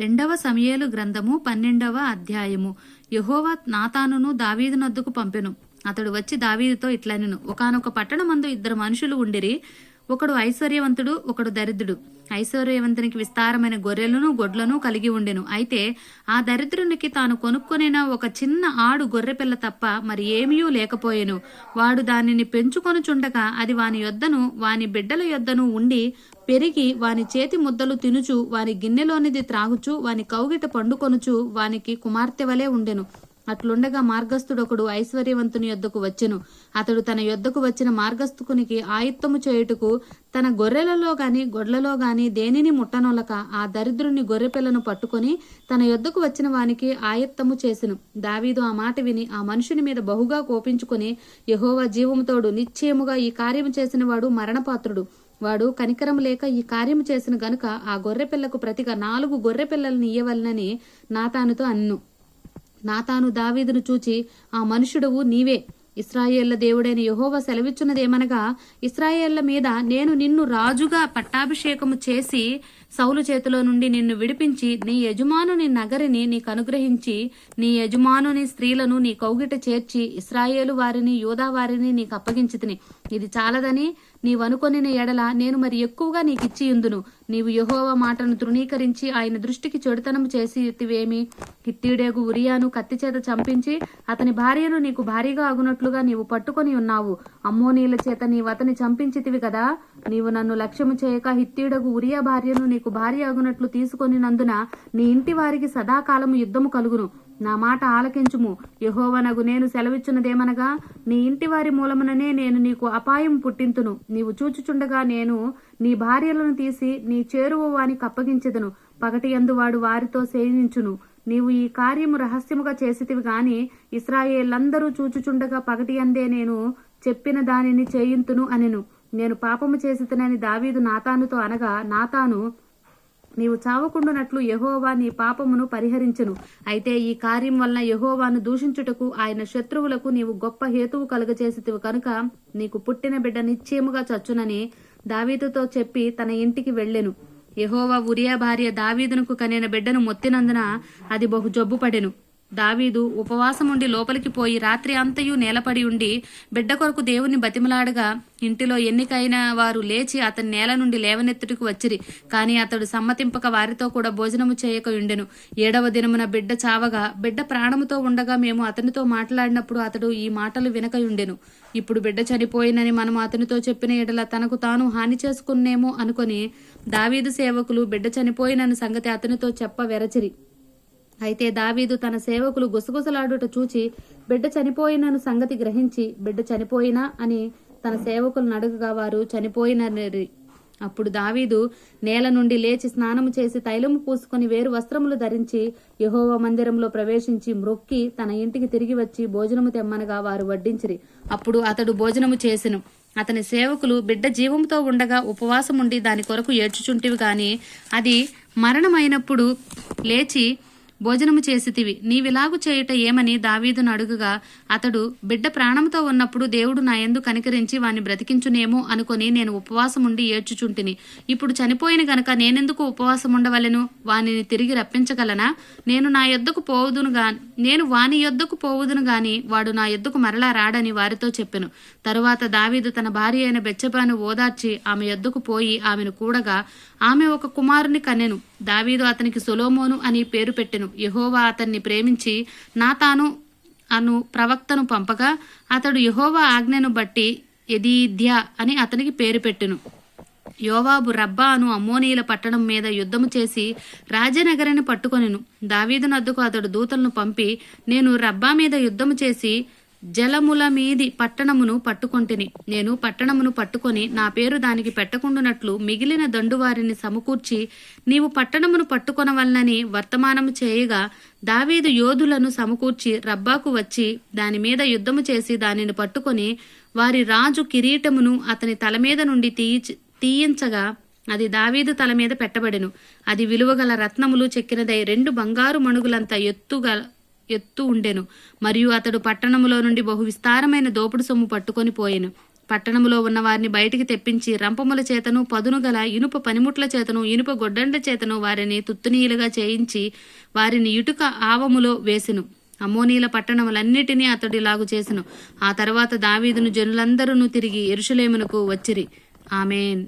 రెండవ సమయలు గ్రంథము పన్నెండవ అధ్యాయము. యహోవా నాతానును దావీదునద్దుకు పంపెను. అతడు వచ్చి దావీదుతో ఇట్లనెను ఒకానొక పట్టణమందు ఇద్దరు మనుషులు ఉండిరి ఒకడు ఐశ్వర్యవంతుడు ఒకడు దరిద్రుడు. ఐశ్వర్యవంతునికి విస్తారమైన గొర్రెలను గొడ్లను కలిగి ఉండెను. అయితే ఆ దరిద్రునికి తాను కొనుక్కొనిన ఒక చిన్న ఆడు గొర్రెపిల్ల తప్ప మరి ఏమీయూ లేకపోయెను. వాడు దానిని పెంచుకొనుచుండగా అది వాని యొద్దను వాని బిడ్డల యొద్దను ఉండి పెరిగి వాని చేతి ముద్దలు తినుచు వాని గిన్నెలోనిది త్రాగుచు వాని కౌగిట పండుకొనుచు వానికి కుమార్తె వలె ఉండెను. అట్లుండగా మార్గస్థుడొకడు ఐశ్వర్యవంతుని యొద్దకు వచ్చెను. అతడు తన యొద్దకు వచ్చిన మార్గస్థుకునికి ఆయుత్తము చేయుటకు తన గొర్రెలలో గాని గొడ్లలో గాని దేనిని ముట్టనొలక ఆ దరిద్రుని గొర్రెపిల్లను పట్టుకొని తన యొద్దకు వచ్చిన వానికి ఆయత్తము చేసెను. దావీదు ఆ మాట విని ఆ మనుషుని మీద బహుగా కోపించుకొని యహోవా జీవముతోడు నిశ్చయముగా ఈ కార్యము చేసిన వాడు మరణపాత్రుడు. వాడు కనికరం లేక ఈ కార్యము చేసిన గనుక ఆ గొర్రెపిల్లకు ప్రతిగా నాలుగు గొర్రెపిల్లల్ని ఇయ్యవలనని నాతానుతో అన్ను నాతాను దావీదును చూచి ఆ మనుషుడవు నీవే. ఇస్రాయేళ్ళ దేవుడైన యహోవ సెలవిచ్చున్నదేమనగా ఇస్రాయేళ్ళ మీద నేను నిన్ను రాజుగా పట్టాభిషేకము చేసి సౌలు చేతిలో నుండి నిన్ను విడిపించి నీ యజమానుని నగరిని నీకు అనుగ్రహించి నీ యజమానుని స్త్రీలను నీ కౌగిట చేర్చి ఇస్రాయేలు వారిని యూదా వారిని నీకు అప్పగించితిని. ఇది చాలదని నీవనుకొనిన ఎడల నేను మరి ఎక్కువగా నీకిచ్చి ఇందును నీవు యహోవ మాటను తృణీకరించి ఆయన దృష్టికి చెడుతనం చేసి ఇతివేమి కిట్టిడేగు ఉరియాను కత్తి చేత చంపించి అతని భార్యను నీకు భారీగా తోడుగా నీవు పట్టుకొని ఉన్నావు. అమ్మోనీల చేత నీవతని అతని చంపించితివి కదా. నీవు నన్ను లక్ష్యము చేయక హిత్తీడగు ఉరియా భార్యను నీకు భార్య అగునట్లు తీసుకుని నందున నీ ఇంటి వారికి సదాకాలము యుద్ధము కలుగును. నా మాట ఆలకించుము. యహోవనగు నేను సెలవిచ్చినదేమనగా నీ ఇంటి వారి మూలముననే నేను నీకు అపాయం పుట్టింతును. నీవు చూచుచుండగా నేను నీ భార్యలను తీసి నీ చేరువ వానికి అప్పగించెదను. పగటి యందు వాడు వారితో సేవించును. నీవు ఈ కార్యము రహస్యముగా చేసితివి గాని ఇస్రాయేలందరూ చూచుచుండగా పగటి అందే నేను చెప్పిన దానిని చేయింతును అనెను. నేను పాపము చేసితనని దావీదు నాతానుతో అనగా నాతాను నీవు చావకుండునట్లు యహోవా నీ పాపమును పరిహరించును. అయితే ఈ కార్యం వలన యహోవాను దూషించుటకు ఆయన శత్రువులకు నీవు గొప్ప హేతువు కలుగజేసితివి కనుక నీకు పుట్టిన బిడ్డ నిశ్చయముగా చచ్చునని దావీదుతో చెప్పి తన ఇంటికి వెళ్ళెను. యహోవా ఉరియా భార్య దావీదునకు కనిన బిడ్డను మొత్తినందున అది బహు జబ్బుపడెను దావీదు ఉపవాసముండి లోపలికి పోయి రాత్రి అంతయు నేలపడి ఉండి బిడ్డ కొరకు దేవుని బతిమలాడగా ఇంటిలో ఎన్నికైన వారు లేచి అతని నేల నుండి లేవనెత్తుటకు వచ్చిరి. కాని అతడు సమ్మతింపక వారితో కూడా భోజనము చేయక ఉండెను. ఏడవ దినమున బిడ్డ చావగా బిడ్డ ప్రాణముతో ఉండగా మేము అతనితో మాట్లాడినప్పుడు అతడు ఈ మాటలు వినక ఉండెను. ఇప్పుడు బిడ్డ చనిపోయినని మనం అతనితో చెప్పిన ఎడల తనకు తాను హాని చేసుకున్నేమో అనుకొని దావీదు సేవకులు బిడ్డ చనిపోయినని సంగతి అతనితో చెప్ప వెరచిరి. అయితే దావీదు తన సేవకులు గుసగుసలాడుట చూచి బిడ్డ చనిపోయినను సంగతి గ్రహించి బిడ్డ చనిపోయినా? అని తన సేవకులను అడుగగా వారు చనిపోయినరి. అప్పుడు దావీదు నేల నుండి లేచి స్నానము చేసి తైలము పూసుకుని వేరు వస్త్రములు ధరించి యహోవ మందిరంలో ప్రవేశించి మ్రొక్కి తన ఇంటికి తిరిగి వచ్చి భోజనము తెమ్మనగా వారు వడ్డించిరి. అప్పుడు అతడు భోజనము చేసెను. అతని సేవకులు బిడ్డ జీవంతో ఉండగా ఉపవాసముండి దాని కొరకు ఏడ్చుచుంటివి గాని అది మరణమైనప్పుడు లేచి భోజనము చేసితివి. నీవిలాగు చేయుట ఏమని దావీదును అడుగుగా అతడు బిడ్డ ప్రాణంతో ఉన్నప్పుడు దేవుడు నా ఎందు కనికరించి వాని బ్రతికించునేమో అనుకొని నేను ఉపవాసముండి ఏడ్చుచుంటిని. ఇప్పుడు చనిపోయిన గనక నేనెందుకు ఉపవాసం ఉండవలెను వానిని తిరిగి రప్పించగలనా? నేను నా యొద్దకు పోవుదును గా నేను వాని యొద్దకు పోవుదును గాని వాడు నా యొద్దకు మరలా రాడని వారితో చెప్పెను. తరువాత దావీదు తన భార్య అయిన బెచ్చబాను ఓదార్చి ఆమె యొద్దకు పోయి ఆమెను కూడగా ఆమె ఒక కుమారుని కనెను దావీదు అతనికి సొలోమోను అని పేరు పెట్టెను. యహోవా అతన్ని ప్రేమించి నా తాను అను ప్రవక్తను పంపగా అతడు యహోవా ఆజ్ఞను బట్టి ఎదీధ్య అని అతనికి పేరు పెట్టెను. యోవాబు రబ్బా అను అమ్మోనీయుల పట్టణం మీద యుద్ధము చేసి రాజనగరిని పట్టుకొనెను. దావీదునద్దుకు అతడు దూతలను పంపి నేను రబ్బా మీద యుద్ధము చేసి జలముల మీది పట్టణమును పట్టుకొంటిని. నేను పట్టణమును పట్టుకొని నా పేరు దానికి పెట్టకుండునట్లు మిగిలిన దండువారిని సమకూర్చి నీవు పట్టణమును పట్టుకొనవలనని వర్తమానము చేయగా దావీదు యోధులను సమకూర్చి రబ్బాకు వచ్చి దాని మీద యుద్ధము చేసి దానిని పట్టుకొని వారి రాజు కిరీటమును అతని తల మీద నుండి తీయి తీయించగా అది దావీదు తల మీద పెట్టబడెను. అది విలువగల రత్నములు చెక్కినదై రెండు బంగారు మణుగులంత ఎత్తుగల ఎత్తు ఉండెను మరియు అతడు పట్టణములో నుండి బహు విస్తారమైన దోపుడు సొమ్ము పట్టుకొని పోయెను. పట్టణములో ఉన్న వారిని బయటికి తెప్పించి రంపముల చేతను పదును గల ఇనుప పనిముట్ల చేతను ఇనుప గొడ్డండ్ల చేతను వారిని తుత్తునీయులుగా చేయించి వారిని ఇటుక ఆవములో వేసెను. అమోనీల పట్టణములన్నిటినీ అతడిలాగు చేసెను. ఆ తర్వాత దావీదును జనులందరూ తిరిగి ఎరుషులేమునకు వచ్చిరి. ఆమెన్.